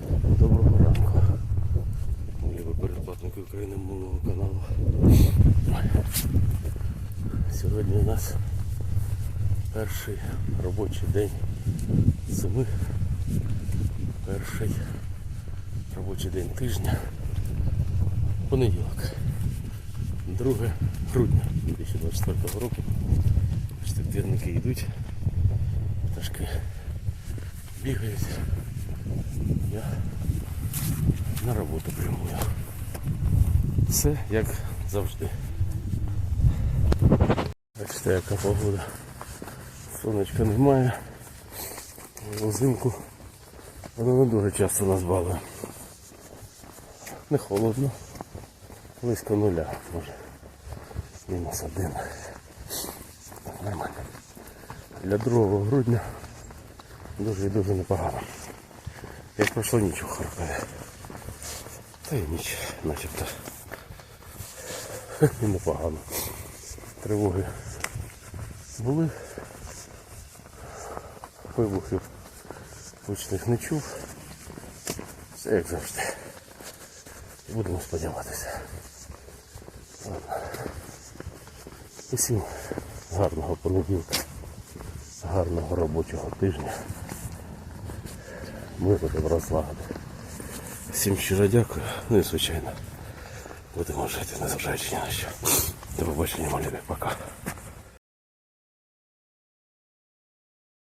Доброго ранку. Любі передплатники України мовного каналу. Сьогодні у нас перший робочий день зими. Перший робочий день тижня. Понеділок. 2 грудня 2024 року. Двірники йдуть. Пташки бігають. Я на роботу прямую. Все як завжди. Бачите, яка погода. Сонечка немає. Взимку воно не дуже часто нас балує. Не холодно. Близько нуля, може. Мінус один. Нормально. Для 2 грудня дуже і дуже непогано. Як пройшло ніч у Харкові. Та й ніч, начебто. І непогано. Тривоги були. Вибухів гучних не чув. Все як завжди. Будемо сподіватися. Усім гарного понеділка, гарного робочого тижня. Миру добра злагоди. Всім щиро дякую. Ну і звичайно. Будемо жити, незважаючи ні на що. До побачення, малюбі. Пока.